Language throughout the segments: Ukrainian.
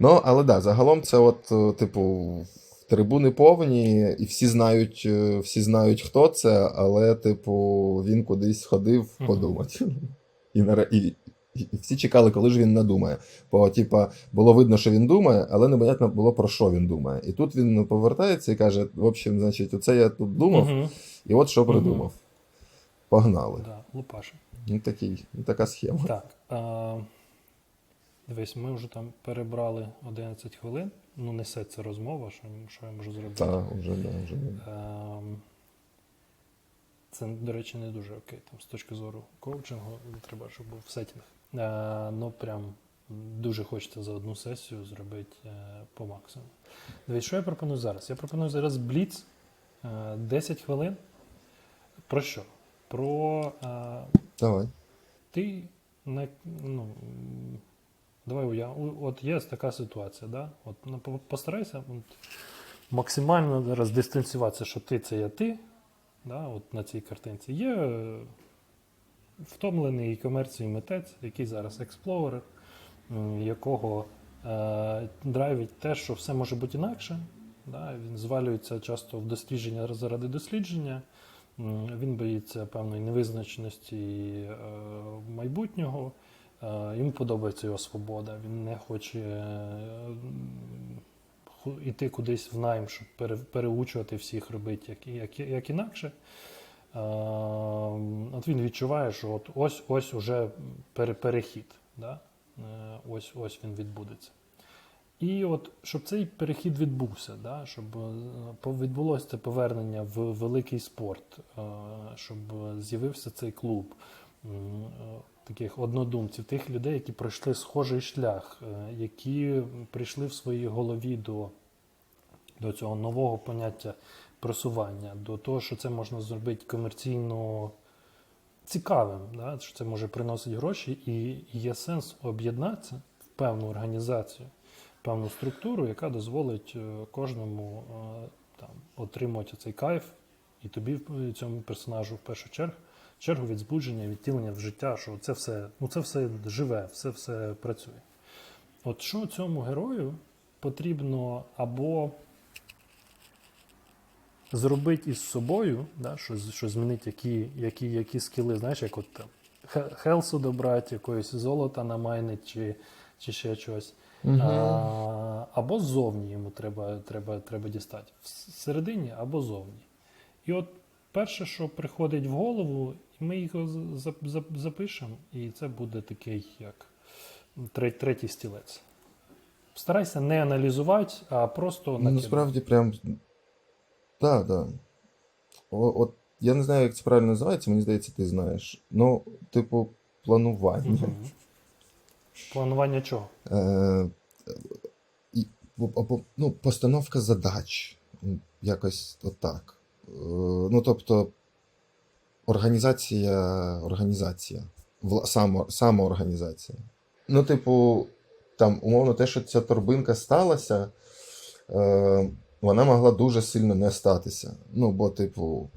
Ну, але да, загалом це от, е, типу, трибуни повні, і всі знають, е, всі знають, хто це, але, типу, він кудись ходив подумати. І, і, і всі чекали, коли ж він надумає. Бо, типа, було видно, що він думає, але непонятно було про що він думає. І тут він повертається і каже: в общем, значить, оце я тут думав, і от що придумав. Погнали. Да, Лупаша. Ну, такий, ну, така схема. Так. А, дивись, ми вже там перебрали 11 хвилин. Ну, несеться розмова, що, що я можу зробити. Та, вже, да, вже. Ем, Це, до речі, не дуже окей. Там, з точки зору коучингу, треба, щоб був сетінг. Е, Ну, прям дуже хочеться за одну сесію зробити е, по максимуму. Дивись, що я пропоную зараз? Я пропоную зараз бліц е, 10 хвилин. Про що? Про е, Давай. ти не, ну, давай я, от є така ситуація, да? От, ну, постарайся от, максимально зараз дистанціюватися, що ти це є ти, да? от на цій картинці. Є е, втомлений комерцією митець, який зараз експлорер, якого е, драйвить те, що все може бути інакше. Да? Він звалюється часто в дослідження заради дослідження. Він боїться певної невизначеності е, майбутнього. Е, Йому подобається його свобода. Він не хоче е, ху- іти кудись в найм, щоб переучувати всіх робити як, як, як інакше. Е, От він відчуває, що от ось ось уже перехід. Да? Е, Ось ось він відбудеться. І от щоб цей перехід відбувся, да, щоб е, відбулося це повернення в великий спорт, е, щоб з'явився цей клуб е, таких однодумців, тих людей, які пройшли схожий шлях, е, які прийшли в своїй голові до, до цього нового поняття просування, до того, що це можна зробити комерційно цікавим, да, що це може приносити гроші, і є сенс об'єднатися в певну організацію певну структуру, яка дозволить е, кожному е, там, отримувати цей кайф, і тобі цьому персонажу в першу чергу, чергу від збудження, відтілення в життя, що це все, ну, це все живе, все, все працює. От що цьому герою потрібно або зробити із собою, да, що, що змінити які, які, які скіли, знаєш, як от там хелсу добрати, якоїсь золота намайнить чи, чи ще щось. А, або ззовні йому треба, треба, треба дістати. Всередині або зовні. І от перше, що приходить в голову, ми його за- за- за- запишемо, і це буде такий, як третій стілець. Старайся не аналізувати, а просто Ну, накидати. насправді прям. Так, так. О, от я не знаю, як це правильно називається, мені здається, ти знаєш. Ну, типу, планування. Мгм. Планування чого? Е, або, ну, постановка задач. Якось отак. Е, ну, тобто, організація, організація. Вла, само, самоорганізація. Ну, типу, там, умовно, те, що ця торбинка сталася, е, вона могла дуже сильно не статися. Ну, бо, типу,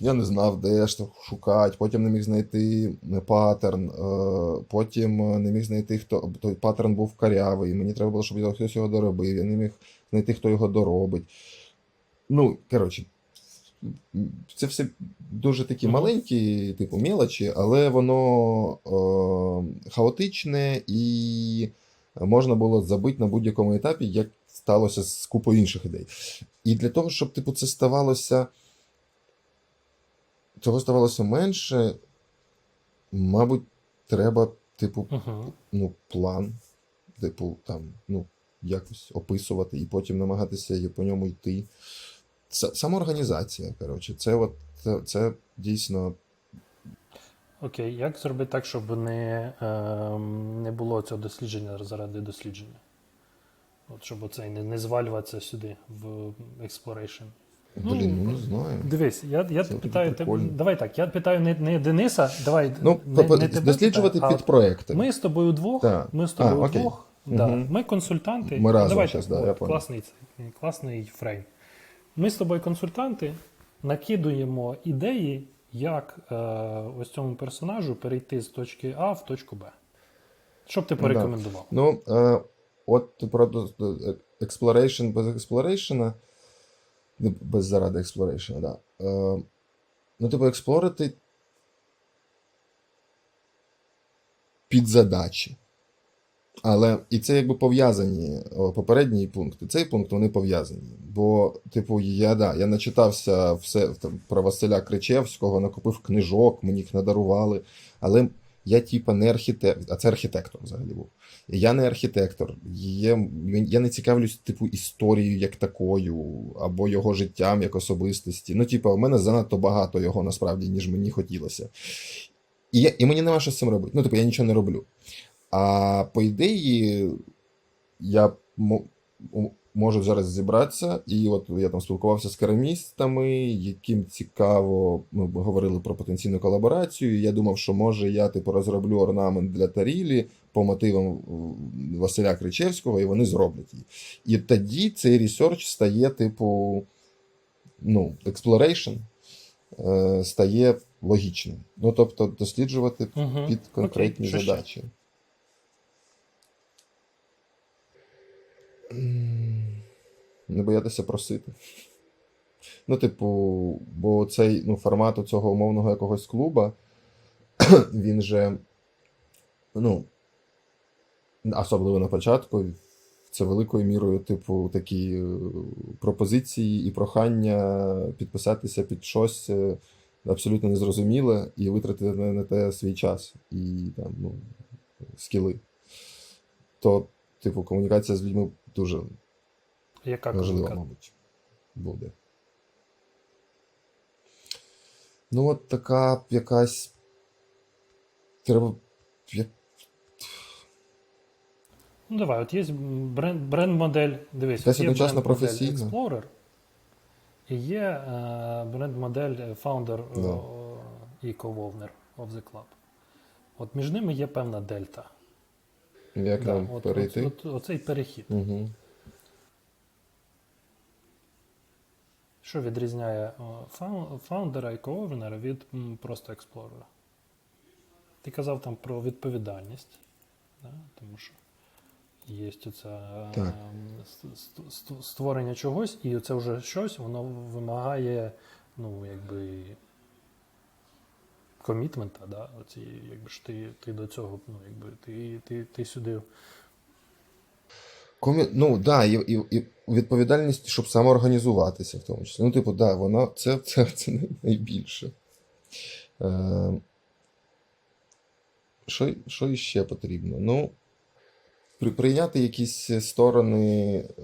я не знав, де ж шукати, потім не міг знайти паттерн, е, потім е, не міг знайти, хто той паттерн був карявий, мені треба було, щоб хтось його доробив, я не міг знайти, хто його доробить. Ну, коротше, це все дуже такі маленькі, типу, мелочі, але воно е, хаотичне і можна було забити на будь-якому етапі, як сталося з купою інших ідей. І для того, щоб типу, це ставалося цього ставалося менше, мабуть, треба, типу, Угу. ну, план, типу, там, ну, якось описувати і потім намагатися по ньому йти. Самоорганізація, коротше, це от це, це дійсно. Окей, як зробити так, щоб не, ем, не було цього дослідження заради дослідження? От щоб оцей не, не звалюватися сюди в exploration. Ну, Блін, ну не знаю. Дивись, я, я Це питаю тебе. Давай так, я питаю не, не Дениса, давай Ну, не, по- не тебе досліджувати питаю, під а проекти. Ми з тобою двох. Так. Ми з тобою окей. двох. Да. Мгм. Ми консультанти. Ми разом Давай щас, так, да, я класний, класний фрейм. Ми з тобою консультанти накидуємо ідеї, як е, ось цьому персонажу перейти з точки А в точку Б. Що б ти порекомендував? Ну, е, от про exploration без exploration, без заради exploration, да. Е, ну, типу, експлорити під задачі. Але і це якби пов'язані попередні пункти. Цей пункт вони пов'язані. Бо, типу, я да, я начитався все там, про Василя Кричевського, накупив книжок, мені їх надарували. Але я, типа, не архітектор, а це архітектор взагалі був. Я не архітектор, є, я не цікавлюсь, типу, історією як такою, або його життям як особистості. Ну, типу, у мене занадто багато його насправді, ніж мені хотілося. І, я, і мені нема що з цим робити. Ну, типу, я нічого не роблю. А по ідеї, я можу зараз зібратися, і от я там спілкувався з керамістами, яким цікаво, ми говорили про потенційну колаборацію. Я думав, що може я типу розроблю орнамент для Тарілі по мотивам Василя Кричевського, і вони зроблять її. І тоді цей ресерч стає, типу, ну, exploration, е, стає логічним. Ну, тобто, досліджувати Угу. під конкретні ще? задачі. Не боятися просити. Ну, типу, бо цей ну, формат цього умовного якогось клуба, він же, ну, особливо на початку, це великою мірою, типу, такі е, пропозиції і прохання підписатися під щось е, абсолютно незрозуміле і витратити на, те свій час і там, ну, скіли. То, типу, комунікація з людьми дуже Яка важлива, мабуть, буде. Ну, от така якась. Треба. Ну, давай, от є бренд, бренд-модель. Дивись, от є одночасно професійна. Explorer і є е, бренд-модель Founder Да. е, і Co-owner of the Club. От між ними є певна дельта. Як Да, нам от, перейти? От, от, оцей перехід. Угу. Що відрізняє фау- фаундера і коовнера від просто експлорера? Ти казав там про відповідальність, да? тому що є оце створення чогось, і це вже щось, воно вимагає, ну, якби. Комітмента, да? Оці, якби ж ти, ти до цього, ну, якби ти, ти, ти сюди. Комі... Ну, да, і, і, і відповідальність, щоб самоорганізуватися в тому числі. Ну, типу, да, вона це, це, це найбільше. Е... Що, що іще потрібно? Ну, при, прийняти якісь сторони, е,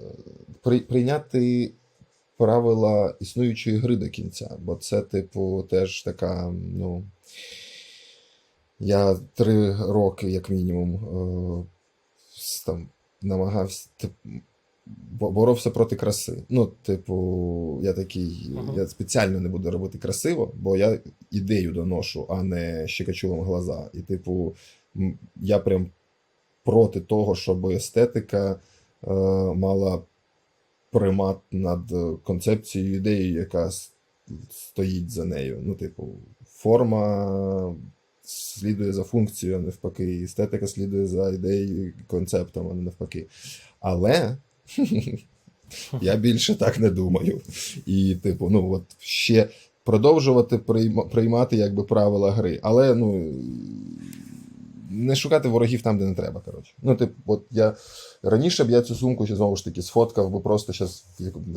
при, прийняти правила існуючої гри до кінця, бо це, типу, теж така, ну. Я три роки, як мінімум, е, там, намагався, тип, боровся проти краси. Ну, типу, я такий, Ага. я спеціально не буду робити красиво, бо я ідею доношу, а не щекочу вам глаза. І, типу, я прям проти того, щоб естетика е, мала примат над е, концепцією ідеєю, яка стоїть за нею. Ну, типу, форма слідує за функцією, а не навпаки. Естетика слідує за ідеєю концептом, а не навпаки. Але я більше так не думаю. І, типу, ну, от ще продовжувати прийма- приймати якби правила гри. Але ну, не шукати ворогів там, де не треба. Коротше. Ну, типу, от я раніше б я цю сумку ще знову ж таки сфоткав би просто щас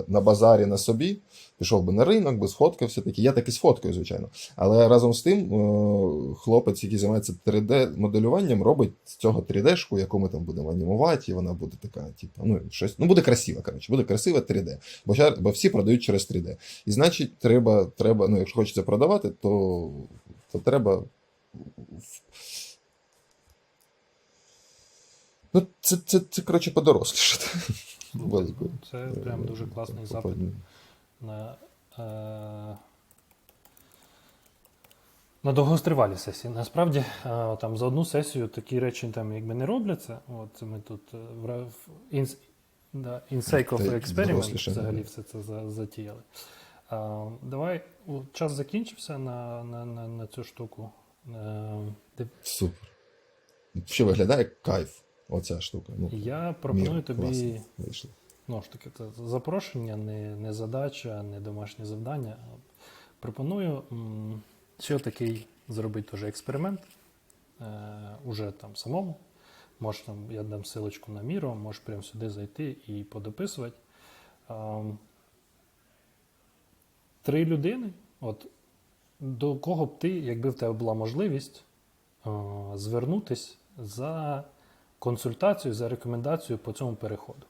на базарі на собі, пішов би на ринок, би сфоткався таки. Я так і сфоткаю, звичайно. Але разом з тим, е, хлопець, який займається 3D-моделюванням, робить з цього 3D-шку, яку ми там будемо анімувати, і вона буде така, типу, ну, щось, ну буде красива, коротше, буде красива 3D. Бо, бо всі продають через 3D. І значить, треба, треба, ну, якщо хочеться продавати, то, то треба. Ну, це, це, це коротше, подорослішати. Великою. Це прям дуже класний Е, запит на, е, на довгостривалі сесії. Насправді, е, там за одну сесію такі речі там якби не робляться. От ми тут е, в, в інс, да, in sake of experiment взагалі все це за- затіяли. Е, давай, час закінчився на, на, на, на цю штуку. Е, Супер. Ще виглядає кайф. Оця штука. Ну, Я пропоную мір, тобі вийшло. ну ж таки, це запрошення, не, не задача, не домашнє завдання. Пропоную м, ще такий зробити теж експеримент. Е, уже там самому. Можеш там, я дам силочку на Міро, можеш прямо сюди зайти і подописувати. Ем, три людини. От до кого б ти, якби в тебе була можливість е, звернутись за консультацією, за рекомендацією по цьому переходу.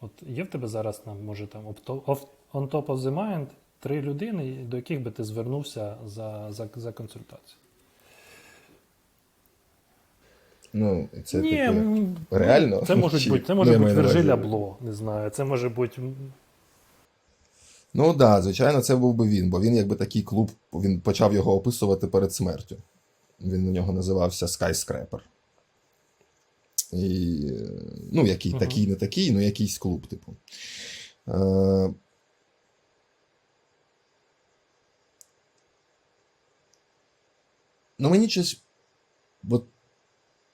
От є в тебе зараз там, може там on top of the mind три людини, до яких би ти звернувся за, за, за консультацією. Ну, це Ні, таке. реально? Це може Чи- бути, це може бути на Абло, не знаю. Це може бути. Ну так, да, звичайно, це був би він, бо він якби такий клуб, він почав його описувати перед смертю. Він у нього називався Skyscraper. І, ну, який Мгм. такий, не такий, ну якийсь клуб, типу. Е, ну, мені щось от,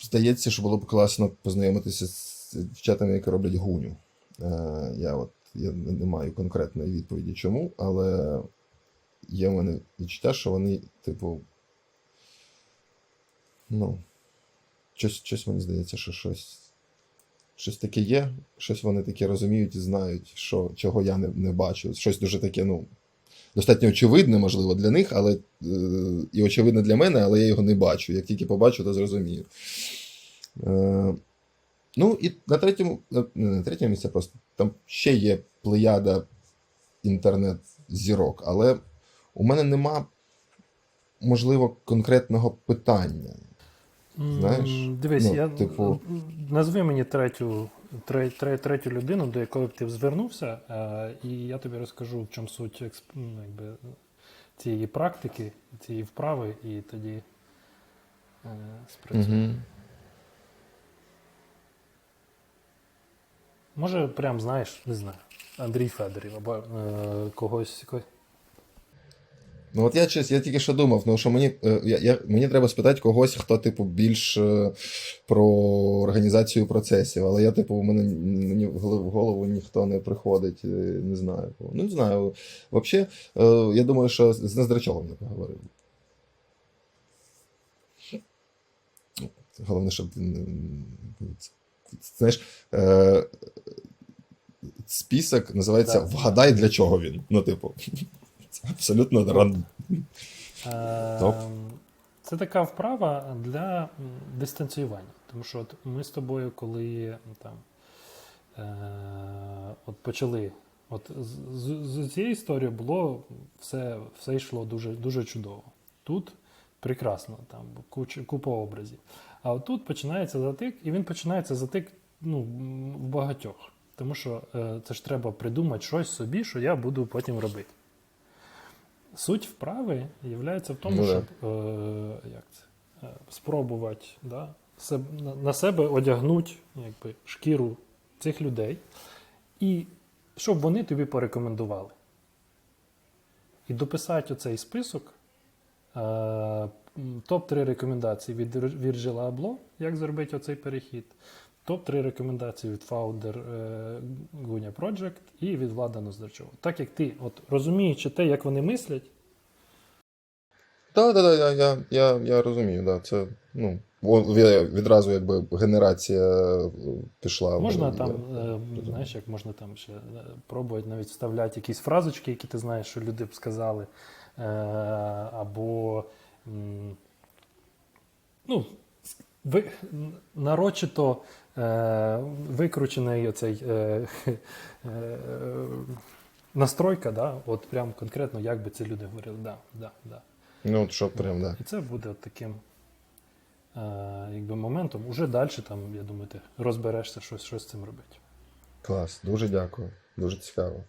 здається, що було б класно познайомитися з дівчатами, які роблять гуню. Е, я от я не не маю конкретної відповіді, чому, але є в мене відчуття, що вони, типу. Ну, щось, щось мені здається, що щось. Щось таке є, щось вони таке розуміють і знають, що, чого я не, не бачу. Щось дуже таке, ну, достатньо очевидне, можливо, для них, але е, і очевидне для мене, але я його не бачу. Як тільки побачу, то зрозумію. Е, ну, і на третьому, не на третьому місці просто там ще є плеяда інтернет-зірок, але у мене нема, можливо, конкретного питання. Знаєш, Дивись, ну, я типу- назви мені третю, тре, тре, третю людину, до якої б ти звернувся, е, і я тобі розкажу, в чому суть ну, якби, цієї практики, цієї вправи, і тоді е, спрацює. Угу. Може, прям знаєш, не знаю, Андрій Федорів або е, когось. когось. Ну, от я чесно, я тільки що думав, ну що мені, е, я, я, мені треба спитати когось, хто, типу, більш е, про організацію процесів. Але я, типу, у мене мені в голову ніхто не приходить, е, не знаю. Ну, не знаю. Взагалі, я думаю, що з Нездрачовим не поговорив. Головне, щоб Знаєш, список називається Вгадай, для чого він. Ну, типу, абсолютно рандом. Е, Топ. Це така вправа для дистанціювання. Тому що от ми з тобою, коли там, е, от почали. От з, з, з цієї історії було все, все йшло дуже, дуже чудово. Тут прекрасно, там куча, купа образів. А от тут починається затик, і він починається затик ну, в багатьох. Тому що е, це ж треба придумати щось собі, що я буду потім робити. Суть вправи є в тому, Ну щоб е, як це, е, спробувати да, себ- на, на себе одягнути якби, шкіру цих людей, і щоб вони тобі порекомендували. І дописати оцей список. Е, топ-3 рекомендації від Вірджила Абло, як зробити оцей перехід. Топ-3 рекомендації від Founder е, Гуня Project і від Влада Ноздрачова. Так як ти, от розуміючи те, як вони мислять, Так, так, так, я, я, я, я розумію, да, це, ну, відразу якби генерація е, пішла. Можна голові, там, я е, знаєш, як можна там ще е, пробувати навіть вставляти якісь фразочки, які ти знаєш, що люди б сказали. Е, або ну, ви, нарочито е, викручений оцей е, е, настройка, да, от прям конкретно, як би ці люди говорили. Да, да, да. Ну, от що прям, да. І це буде от таким е, якби моментом. Уже далі, там, я думаю, ти розберешся, щось, щось з цим робити. Клас, дуже дякую. Дуже цікаво.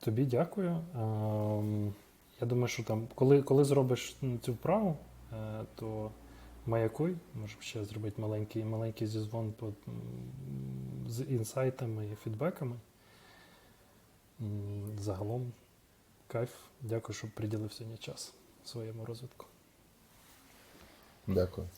Тобі дякую. Ем, я думаю, що там, коли, коли зробиш цю вправу, е, то маякуй, можемо ще зробити маленький, маленький зізвон по, з інсайтами і фідбеками. Загалом, кайф. Дякую, що приділив сьогодні час своєму розвитку. Дякую.